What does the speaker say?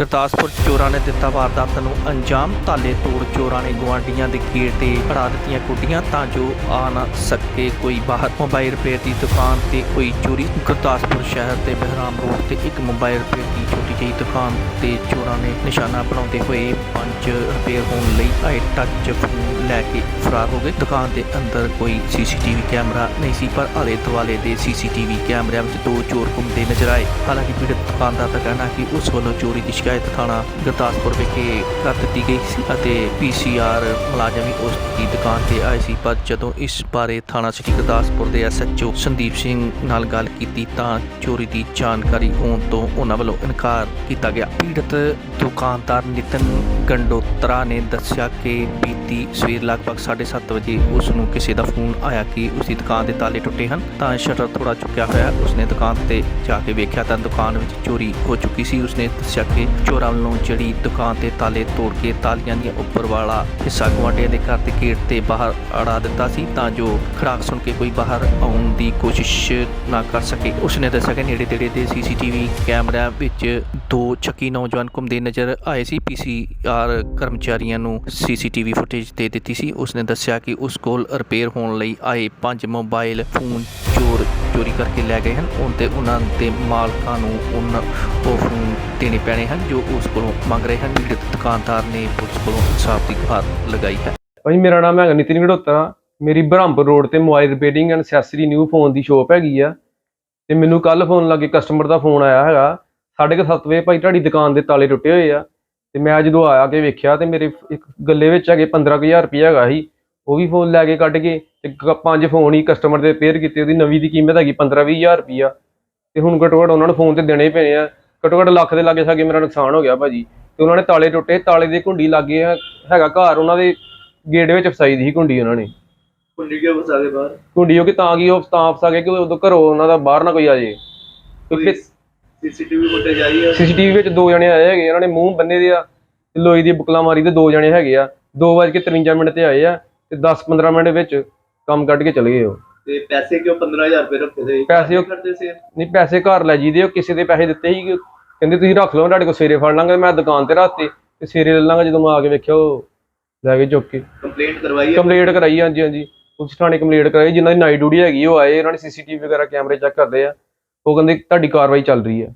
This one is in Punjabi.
ਗੁਰਦਾਸਪੁਰ ਚੋਰਾਂ ਨੇ ਦਿੱਤਾ ਵਾਰਦਾਤ ਨੂੰ ਅੰਜਾਮ। ਤਾਲੇ ਤੋੜ ਚੋਰਾਂ ਨੇ ਗੁਆਂਢੀਆਂ ਦੇ ਗੇਟ ਤੇ ਫੜਾ ਦਿੱਤੀਆਂ ਕੁੱਟੀਆਂ ਤਾਂ ਜੋ ਆ ਨਾ ਸਕੇ ਕੋਈ ਬਾਹਰ। ਮੋਬਾਈਲ ਰਿਪੇਅਰ ਦੀ ਦੁਕਾਨ ਤੇ ਕੋਈ ਚੋਰੀ। ਗੁਰਦਾਸਪੁਰ ਸ਼ਹਿਰ ਦੇ ਬਹਿਰਾਮ ਰੋਡ ਤੇ ਇੱਕ ਮੋਬਾਈਲ ਰਿਪੇਅਰ ਦੀ ਛੋਟੀ ਜਿਹੀ ਦੁਕਾਨ ਤੇ ਚੋਰਾਂ ਨੇ ਨਿਸ਼ਾਨਾ ਬਣਾਉਂਦੇ ਹੋਏ ਪੰਜ ਰਿਪੇਅਰ ਹੋਣ ਲਈ ਆਏ ਟੱਚ ਫੋਨ ਲੈ ਕੇ ਫਰਾਰ ਹੋ ਗਏ। ਦੁਕਾਨ ਦੇ ਅੰਦਰ ਕੋਈ ਸੀਸੀਟੀਵੀ ਕੈਮਰਾ ਨਹੀਂ ਸੀ, ਪਰ ਆਲੇ ਦੁਆਲੇ ਦੇ ਸੀਸੀਟੀਵੀ ਕੈਮਰਿਆਂ ਵਿੱਚ ਦੋ ਚੋਰ ਘੁੰਮਦੇ ਨਜ਼ਰ ਆਏ। ਹਾਲਾਂਕਿ ਪੀੜਤ ਦੁਕਾਨਦਾਰ ਦਾ ਕਹਿਣਾ ਹੈ ਕਿ ਉਸ ਵੱਲੋਂ ਚੋਰੀ ਦੀ ਸ਼ਿਕਾਇਤ ਥਾਣਾ ਗੁਰਦਾਸਪੁਰ ਵਿਖੇ ਕਰ ਦਿੱਤੀ ਗਈ ਸੀ ਅਤੇ ਪੀਸੀਆਰ ਮੁਲਾਜ਼ਮ ਵੀ ਉਸ ਦੀ ਦੁਕਾਨ ਤੇ ਆਏ ਸੀ। ਪਰ ਜਦੋਂ ਇਸ ਬਾਰੇ ਥਾਣਾ ਸਿਟੀ ਗੁਰਦਾਸਪੁਰ ਦੇ ਐਸਐਚਓ ਸੰਦੀਪ ਸਿੰਘ ਨਾਲ ਗੱਲ ਕੀਤੀ ਤਾਂ ਚੋਰੀ ਦੀ ਜਾਣਕਾਰੀ ਹੋਣ ਤੋਂ ਉਹਨਾਂ ਵੱਲੋਂ ਇਨਕਾਰ ਕੀਤਾ ਗਿਆ। ਪੀੜਤ ਦੁਕਾਨਦਾਰ ਨਿਤਨ ਗੰਡੋਤਰਾ ਨੇ ਦੱਸਿਆ ਕਿ ਬੀਤੀ ਸਵੇਰ ਲਗਭਗ 7:30 ਵਜੇ ਉਸ ਨੂੰ ਕਿਸੇ ਦਾ ਫੋਨ ਆਇਆ ਕਿ ਉਸ ਦੀ ਦੁਕਾਨ ਦੇ ਤਾਲੇ ਟੁੱਟੇ ਹਨ, ਤਾਂ ਸ਼ਟਰ ਥੋੜਾ ਚੁੱਕਿਆ ਹੋਇਆ। ਹੈ। ਉਸਨੇ ਦੁਕਾਨ ਤੇ ਜਾ ਕੇ ਵੇਖਿਆ ਤਾਂ ਦੁਕਾਨ ਵਿੱਚ ਚੋਰੀ ਹੋ ਚੁੱਕੀ ਸੀ। ਉਸਨੇ ਦੱਸਿਆ ਕਿ ਚੋਰਾਂ ਵੱਲੋਂ ਜਿਹੜੀ ਦੁਕਾਨ ਤੇ ਤਾਲੇ ਤੋੜ ਕੇ ਤਾਲੀਆਂ ਦੀਆਂ ਉੱਪਰ ਵਾਲਾ ਹਿੱਸਾ ਗੁਆਂਢੀਆਂ ਦੇ ਘਰ ਦੇ ਗੇਟ ਤੇ ਬਾਹਰ ਅੜਾ ਦਿੱਤਾ ਸੀ ਤਾਂ ਜੋ ਖੜਾਕ ਸੁਣ ਕੇ ਕੋਈ ਬਾਹਰ ਆਉਣ ਦੀ ਕੋਸ਼ਿਸ਼ ਨਾ ਕਰ ਸਕੇ। ਉਸਨੇ ਦੱਸਿਆ ਕਿ ਨੇੜੇ ਤੇੜੇ ਦੇ ਸੀਸੀਟੀਵੀ ਕੈਮਰਿਆਂ ਵਿੱਚ ਦੋ ਚੱਕੀ ਨੌਜਵਾਨ ਘੁੰਮਦੇ ਨਜ਼ਰ ਆਏ ਸੀ। ਪੀਸੀਆਰ ਕਰਮਚਾਰੀਆਂ ਨੂੰ ਸੀਸੀਟੀਵੀ ਫੁਟੇਜ ਦੇ ਦਿੱਤੀ ਸੀ। ਉਸਨੇ ਦੱਸਿਆ ਕਿ ਉਸ ਕੋਲ ਰਿਪੇਅਰ ਹੋਣ ਲਈ ਆਏ ਪੰਜ ਮੋਬਾਈਲ ਫੋਨ ਚੋਰ ਚੋਰੀ ਕਰਕੇ ਲੈ ਗਏ ਹਨ। ਉਹਨਾਂ ਤੇ ਉਹਨਾਂ ਦੇ ਮਾਲਕਾਂ ਨੂੰ ਉਹਨਾਂ ਉਹ ਫੋਨ ਦੇਣੇ ਪੈਣੇ ਹਨ, ਜੋ ਉਸ ਕੋਲੋਂ ਮੰਗ ਰਹੇ ਹਨ। ਪੀੜਤ ਦੁਕਾਨਦਾਰ ਨੇ ਪੁਲਿਸ ਕੋਲੋਂ ਇਨਸਾਫ ਦੀ ਗੁਹਾਰ ਲਗਾਈ ਹੈ। ਭਾਜੀ ਮੇਰਾ ਨਾਮ ਹੈਗਾ ਨਿਤਿਨ ਘੜੋਤਰਾ ਮੇਰੀ ਬ੍ਰਹਮਪੁਰ ਰੋਡ ਤੇ mobile repairing and accessory new phone the shop ਹੈਗੀ ਆ। ਤੇ ਮੈਨੂੰ ਕੱਲ ਫੋਨ ਲੱਗੇ, ਕਸਟਮਰ ਦਾ ਫੋਨ ਆਇਆ ਹੈਗਾ। ਸਾਢੇ ਕੁ ਸੱਤ ਵਜੇ ਭਾਈ ਤੁਹਾਡੀ ਦੁਕਾਨ ਦੇ ਤਾਲੇ ਟੁੱਟੇ ਹੋਏ ਆ। ਤੇ ਮੈਂ ਜਦੋਂ ਆਇਆ ਕੇ ਵੇਖਿਆ ਤੇ ਮੇਰੇ ਇੱਕ ਗੱਲੇ ਵਿੱਚ ਹੈਗੇ 15000 ਰੁਪਏ ਹੈਗਾ ਸੀ। ਉਹ ਵੀ ਫੋਨ ਲੈ ਕੇ ਕੱਢ ਕੇ ਤੇ ਕ- ਪੰਜ ਫੋਨ ਹੀ ਕਸਟਮਰ ਦੇ ਰਿਪੇਅਰ ਕੀਤੇ ਉਹਦੀ ਨਵੀਂ ਦੀ ਕੀਮਤ ਹੈਗੀ 15-20000 ਰੁਪਈਆ। ਤੇ ਹੁਣ ਘੱਟੋ ਘੱਟ ਉਹਨਾਂ ਨੂੰ ਫੋਨ ਤੇ ਦੇਣੇ ਹੀ ਪੈਣੇ ਆ। ਘੱਟੋ ਘੱਟ ਲੱਖ ਦੇ ਲਾਗੇ ਸਾਗੇ ਮੇਰਾ ਨੁਕਸਾਨ ਹੋ ਗਿਆ ਭਾਜੀ। ਤੇ ਉਹਨਾਂ ਨੇ ਤਾਲੇ ਟੁੱਟੇ ਤਾਲੇ ਦੇ ਕੁੰਡੀ ਲੱਗੇ ਹੈਗਾ ਘਰ ਉਹਨਾਂ ਦੇ ਗੇਟ ਵਿੱਚ ਫਸਾਈ ਦੀ ਸੀ ਕੁੰਡੀ ਉਹਨਾਂ ਨੇ। ਕੁੰਡੀ ਕਿਉਂ ਫਸਾ ਕੇ ਬਾਹਰ? ਕੁੰਡੀ ਉਹ ਕਿ ਤਾਂ ਕੀ ਉਹ ਤਾਂ ਫਸਾ ਗਏ ਕਿ ਉਦੋਂ ਘਰੋਂ ਉਹਨਾਂ ਦਾ ਬਾਹਰ ਨਾ ਕੋਈ ਆ ਜੇ ਕੋਈ ਸੀਸੀਟੀਵੀ ਫੁਟੇਜ ਆਈ ਹੈ ਸੀਸੀਟੀਵੀ ਵਿੱਚ ਦੋ ਜਣੇ ਆਏ ਹੈਗੇ ਉਹਨਾਂ ਨੇ ਮੂੰਹ ਬੰਨੇ ਦੇ ਆ ਤੇ ਲੋਈ ਦੀ ਬੁਕਲਾ ਮਾਰੀ ਤੇ ਦੋ ਜਣੇ ਹੈਗੇ ਆ। 2:53 ਮਿੰਟ ਤੇ ਆਏ ਆ ਤੇ 10-15 ਮਿੰਟ ਵਿੱਚ ਕੰਮ ਕੱਢ ਕੇ ਚਲੇ ਗਏ ਉਹ। ਤੇ ਪੈਸੇ ਕਿਉਂ 15000 ਰੁਪਏ ਰੱਖੇ ਸੀ? ਪੈਸੇ ਉਹ- ਕਰਦੇ ਸੀ? ਨਹੀਂ ਪੈਸੇ ਘਰ ਲੈ ਜੀਦੇ ਉਹ ਕਿਸੇ ਦੇ ਪੈਸੇ ਦਿੱਤੇ ਸੀ ਕਿ ਕਹਿੰਦੇ ਤੁਸੀਂ ਰੱਖ ਲਓ ਤੁਹਾਡੇ ਕੋਲ ਸਵੇਰੇ ਫੜ ਲਾਂਗੇ ਮੈਂ ਦੁਕਾਨ ਤੇ ਰੱਖਤੇ ਤੇ ਸਵੇਰੇ ਲੈ ਲਾਂਗਾ ਜਦੋਂ ਮੈਂ ਆ ਕੇ ਵੇਖਿਆ ਉਹ ਲੈ ਕੇ ਚੁੱਕ ਕੇ। ਕੰਪਲੇਂਟ ਕਰਵਾਈ ਹੈ ਕੰਪਲੀਟ ਕਰਾਈ ਹਾਂਜੀ ਹਾਂਜੀ। ਪੁਲਿਸ ਥਾਣੇ ਕੰਪਲੀਟ ਕਰਾਈ ਜਿਨ੍ਹਾਂ ਦੀ ਨਾਈਟ ਡਿਊਟੀ ਹੈਗੀ ਉਹ ਆਏ ਉਹਨਾਂ ਨੇ ਸੀਸੀਟੀਵੀ ਵਗੈਰਾ ਕੈਮਰੇ ਚੈੱਕ ਕਰਦੇ ਆ। ਉਹ ਕਹਿੰਦੇ ਤੁਹਾਡੀ ਕਾਰਵਾਈ ਚੱਲ ਰਹੀ ਹੈ